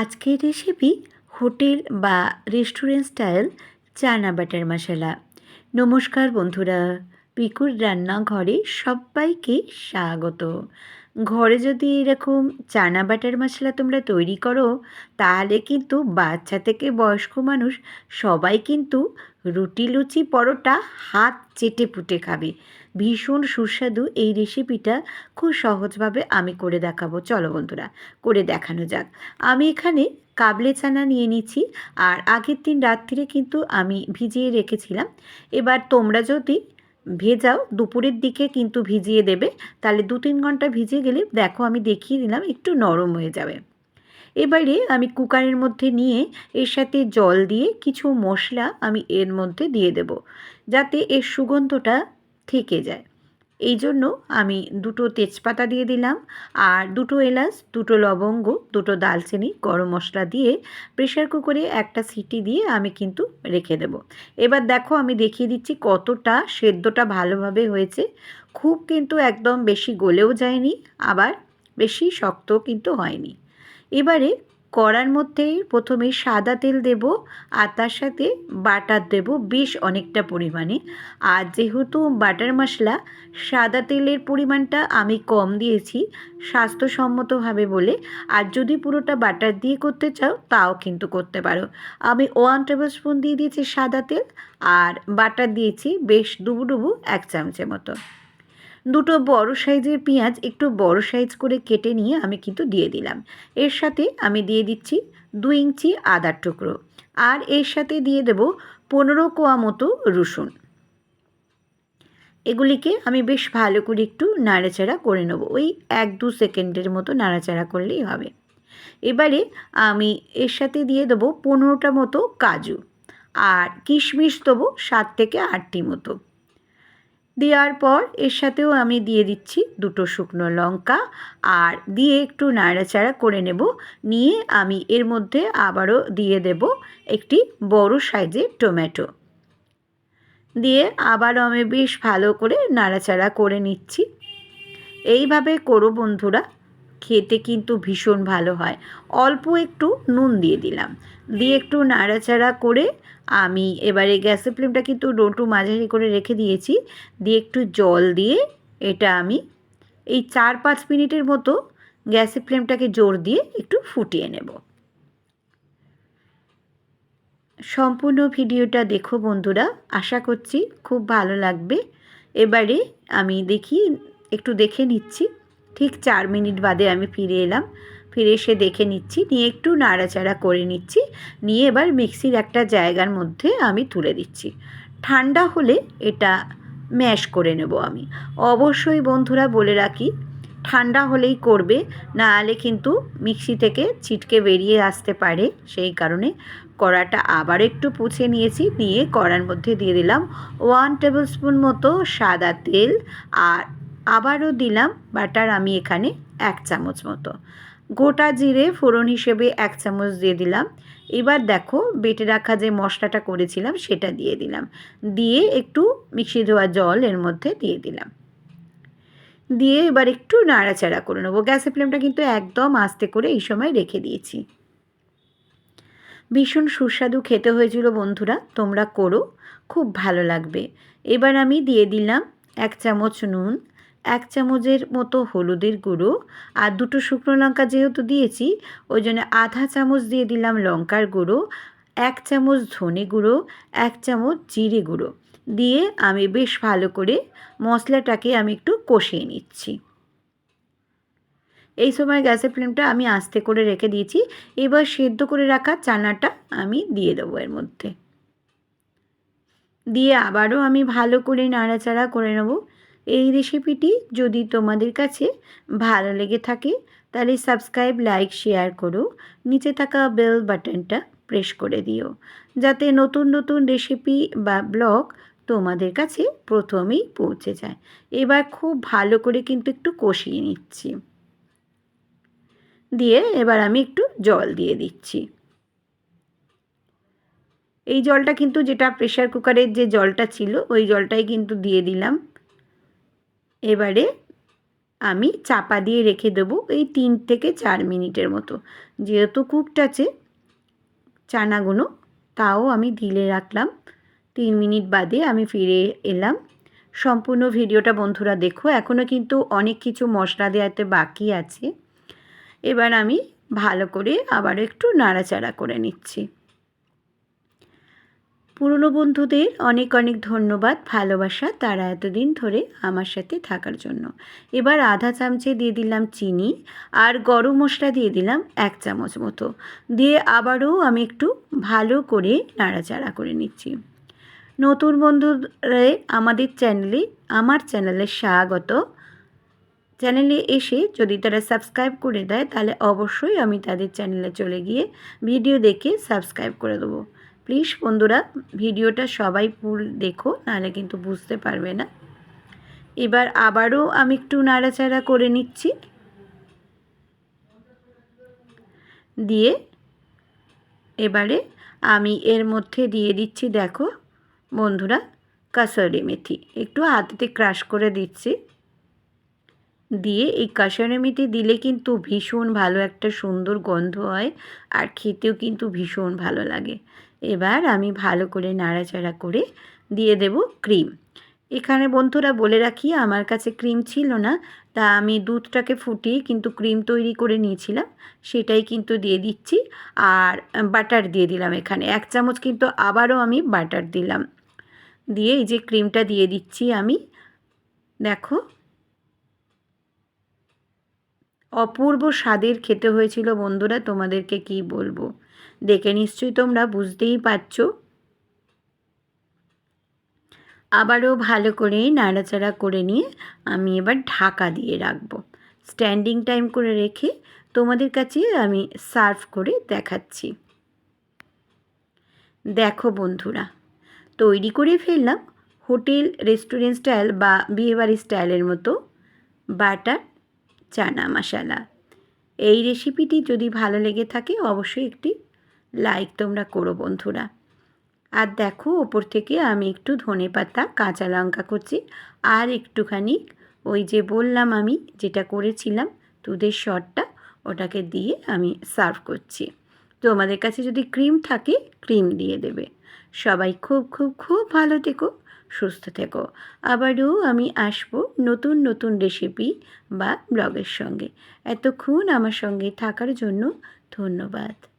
আজকের recipe hotel বা restaurant style chana butter masala. নমস্কার বন্ধুরা, পিকুর রান্নাঘরে সবাইকে স্বাগত। ঘরে যদি এরকম চানা বাটার মশলা তোমরা তৈরি করো, তাহলে কিন্তু বাচ্চা থেকে বয়স্ক মানুষ সবাই কিন্তু রুটি, লুচি, পরোটা হাত চেটে পুটে খাবে। ভীষণ সুস্বাদু এই রেসিপিটা খুব সহজভাবে আমি করে দেখাবো। চলো বন্ধুরা, করে দেখানো যাক। আমি এখানে কাবলে চানা নিয়ে নিচ্ছি আর আগের দিন রাত্রিরে কিন্তু আমি ভিজিয়ে রেখেছিলাম। এবার তোমরা যদি ভেজাও, দুপুরের দিকে কিন্তু ভিজিয়ে দেবে। তাহলে দু তিন ঘণ্টা ভিজিয়ে গেলে দেখো আমি দেখিয়ে দিলাম একটু নরম হয়ে যাবে। এবারে আমি কুকারের মধ্যে নিয়ে এর সাথে জল দিয়ে কিছু মশলা আমি এর মধ্যে দিয়ে দেব। যাতে এর সুগন্ধটা থেকে যায়। এই জন্য আমি দুটো তেজপাতা দিয়ে দিলাম আর দুটো এলাচ, দুটো লবঙ্গ, দুটো দালচিনি, গরম মশলা দিয়ে প্রেশার কুকারে একটা সিটি দিয়ে আমি কিন্তু রেখে দেব। এবার দেখো আমি দেখিয়ে দিচ্ছি কতটা সেদ্ধটা ভালোভাবে হয়েছে। খুব কিন্তু একদম বেশি গলেও যায়নি, আবার বেশি শক্ত কিন্তু হয়নি। এবারে কড়ার মধ্যে প্রথমে সাদা তেল দেব আর তার সাথে বাটার দেব বেশ অনেকটা পরিমাণে। আর যেহেতু বাটার মশলা, সাদা তেলের পরিমাণটা আমি কম দিয়েছি স্বাস্থ্যসম্মতভাবে বলে। আর যদি পুরোটা বাটার দিয়ে করতে চাও, তাও কিন্তু করতে পারো। আমি ওয়ান টেবিল স্পুন দিয়ে দিয়েছি সাদা তেল আর বাটার দিয়েছি বেশ ডুবু ডুবু এক চামচের মতো। দুটো বড় সাইজের পেঁয়াজ একটু বড় সাইজ করে কেটে নিয়ে আমি কিন্তু দিয়ে দিলাম। এর সাথে আমি দিয়ে দিচ্ছি দু ইঞ্চি আদার টুকরো আর এর সাথে দিয়ে দেব পনেরো কোয়া মতো রসুন। এগুলিকে আমি বেশ ভালো করে একটু নাড়াচাড়া করে নেব। ওই এক দু সেকেন্ডের মতো নাড়াচাড়া করলেই হবে। এবারে আমি এর সাথে দিয়ে দেবো পনেরোটা মতো কাজু। আর কিশমিশ দেবো সাত থেকে আটটি মতো। দেওয়ার পর এর সাথেও আমি দিয়ে দিচ্ছি দুটো শুকনো লঙ্কা আর দিয়ে একটু নাড়াচাড়া করে নেব। নিয়ে আমি এর মধ্যে আবারও দিয়ে দেব একটি বড় সাইজের টমেটো। দিয়ে আবারও আমি বেশ ভালো করে নাড়াচাড়া করে নিচ্ছি। এইভাবে করো বন্ধুরা। খেতে কিন্তু ভীষণ ভালো হয়। অল্প একটু নুন দিয়ে দিলাম। দিয়ে একটু নাড়াচাড়া করে আমি এবারে গ্যাসের ফ্লেমটা কিন্তু রোটু মাঝারি করে রেখে দিয়েছি। দিয়ে একটু জল দিয়ে এটা আমি এই চার পাঁচ মিনিটের মতো গ্যাসের ফ্লেমটাকে জোর দিয়ে একটু ফুটিয়ে নেব। সম্পূর্ণ ভিডিওটা দেখো বন্ধুরা, আশা করছি খুব ভালো লাগবে। এবারে আমি দেখি, একটু দেখে নিচ্ছি। ঠিক চার মিনিট বাদে আমি ফিরে এলাম। ফিরে এসে দেখে নিচ্ছি, নিয়ে একটু নাড়াচাড়া করে নিচ্ছি, নিয়ে এবার মিক্সির একটা জায়গার মধ্যে আমি তুলে দিচ্ছি। ঠান্ডা হলে এটা ম্যাশ করে নেব আমি। অবশ্যই বন্ধুরা বলে রাখি, ঠান্ডা হলেই করবে, না হলে কিন্তু মিক্সি থেকে ছিটকে বেরিয়ে আসতে পারে। সেই কারণে কড়াটা আবার একটু পুছে নিয়েছি, নিয়ে কড়ার মধ্যে দিয়ে দিলাম ওয়ান টেবিল স্পুন মতো সাদা তেল আর আবারও দিলাম বাটার আমি এখানে এক চামচ মতো। গোটা জিরে ফোড়ন হিসেবে এক চামচ দিয়ে দিলাম। এবার দেখো বেটে রাখা যে মশলাটা করেছিলাম সেটা দিয়ে দিলাম। দিয়ে একটু মিক্সি ধোয়া জল এর মধ্যে দিয়ে দিলাম। দিয়ে এবার একটু নাড়াচাড়া করে নেব। গ্যাসের ফ্লেমটা কিন্তু একদম আস্তে করে এই সময় রেখে দিয়েছি। ভীষণ সুস্বাদু খেতে হয়েছিল বন্ধুরা, তোমরা করো, খুব ভালো লাগবে। এবার আমি দিয়ে দিলাম এক চামচ নুন এক চামচের মতো হলুদের গুঁড়ো আর দুটো শুকনো লঙ্কা যেহেতু দিয়েছি, ওই জন্য আধা চামচ দিয়ে দিলাম লঙ্কার গুঁড়ো, এক চামচ ধনে গুঁড়ো, এক চামচ জিরে গুঁড়ো। দিয়ে আমি বেশ ভালো করে মশলাটাকে আমি একটু কষিয়ে নিচ্ছি। এই সময় গ্যাসের ফ্লেমটা আমি আস্তে করে রেখে দিয়েছি, এবার সেদ্ধ করে রাখা চানাটা আমি দিয়ে দেবো এর মধ্যে। দিয়ে আবারও আমি ভালো করে নাড়াচাড়া করে নেব। এই রেসিপিটি যদি তোমাদের কাছে ভালো লেগে থাকে, তাহলে সাবস্ক্রাইব লাইক শেয়ার করো। নিচে থাকা বেল বাটনটা প্রেস করে দিও। যাতে নতুন নতুন রেসিপি বা ব্লগ তোমাদের কাছে প্রথমেই পৌঁছে যায়। এবার খুব ভালো করে কিন্তু একটু কষিয়ে নিচ্ছি। দিয়ে এবার আমি একটু জল দিয়ে দিচ্ছি। এই জলটা কিন্তু যেটা প্রেশার কুকারের যে জলটা ছিল, ওই জলটাই কিন্তু দিয়ে দিলাম। এবারে আমি চাপা দিয়ে রেখে দেবো এই তিন থেকে চার মিনিটের মতো। যেহেতু কুকড আছে চানাগুলো তাও আমি ঢিলে রাখলাম। তিন মিনিট বাদে আমি ফিরে এলাম। সম্পূর্ণ ভিডিওটা বন্ধুরা দেখো এখনও কিন্তু অনেক কিছু মশলা দেওয়াতে বাকি আছে। এবার আমি ভালো করে আবারও একটু নাড়াচাড়া করে নিচ্ছি। পুরনো বন্ধুদের অনেক অনেক ধন্যবাদ, ভালোবাসা তারা এতদিন ধরে আমার সাথে থাকার জন্য। এবার আধা চামচে দিয়ে দিলাম চিনি আর গরম মশলা দিয়ে দিলাম এক চামচ মতো। দিয়ে আবারও আমি একটু ভালো করে নাড়াচাড়া করে নিচ্ছি। নতুন বন্ধুরা, আমাদের চ্যানেলে, আমার চ্যানেলে স্বাগত। চ্যানেলে এসে যদি তারা সাবস্ক্রাইব করে দেয়, তাহলে অবশ্যই আমি তাদের চ্যানেলে চলে গিয়ে ভিডিও দেখে সাবস্ক্রাইব করে দেবো। প্লিজ বন্ধুরা, ভিডিওটা সবাই ফুল দেখো, নাহলে কিন্তু বুঝতে পারবে না। এবার আবারও আমি একটু নাড়াচাড়া করে নিচ্ছি। দিয়ে এবারে আমি এর মধ্যে দিয়ে দিচ্ছি, দেখো বন্ধুরা, কাসরি মেথি। একটু হাতেতে ক্রাশ করে দিচ্ছি। দিয়ে এই কাসরি মেথি দিলে কিন্তু ভীষণ ভালো একটা সুন্দর গন্ধ হয়, আর খেতেও কিন্তু ভীষণ ভালো লাগে। এবার আমি ভালো করে নাড়াচাড়া করে দিয়ে দেব ক্রিম। এখানে বন্ধুরা বলে রাখি, আমার কাছে ক্রিম ছিল না, তা আমি দুধটাকে ফুটিয়ে কিন্তু ক্রিম তৈরি করে নিয়েছিলাম, সেটাই কিন্তু দিয়ে দিচ্ছি। আর বাটার দিয়ে দিলাম এখানে, এক চামচ কিন্তু আবারও আমি বাটার দিলাম। দিয়ে এই যে ক্রিমটা দিয়ে দিচ্ছি আমি, দেখো। অপূর্ব স্বাদের খেতে হয়েছিল বন্ধুরা, তোমাদেরকে কি বলব? দেখে নিশ্চয়ই তোমরা বুঝতেই পারছ। আবারও ভালো করে নাড়াচাড়া করে নিয়ে আমি এবার ঢাকা দিয়ে রাখব। স্ট্যান্ডিং টাইম করে রেখে তোমাদের কাছে আমি সার্ভ করে দেখাচ্ছি। দেখো বন্ধুরা, তৈরি করে ফেললাম হোটেল, রেস্টুরেন্ট স্টাইল বা বিয়েবাড়ি স্টাইলের মতো বাটার চানা মশালা। এই রেসিপিটি যদি ভালো লেগে থাকে, অবশ্যই একটি লাইক তোমরা করো বন্ধুরা। আর দেখো, ওপর থেকে আমি একটু ধনে পাতা, কাঁচা লঙ্কা করছি আর একটুখানি ওই যে বললাম আমি, যেটা করেছিলাম দুধের শটটা, ওটাকে দিয়ে আমি সার্ভ করছি। তো আমাদের কাছে যদি ক্রিম থাকে ক্রিম দিয়ে দেবে। সবাই খুব খুব খুব ভালো থেকো, সুস্থ থেকো। আবারও আমি আসব নতুন নতুন রেসিপি বা ব্লগের সঙ্গে। এতক্ষণ আমার সঙ্গে থাকার জন্য ধন্যবাদ।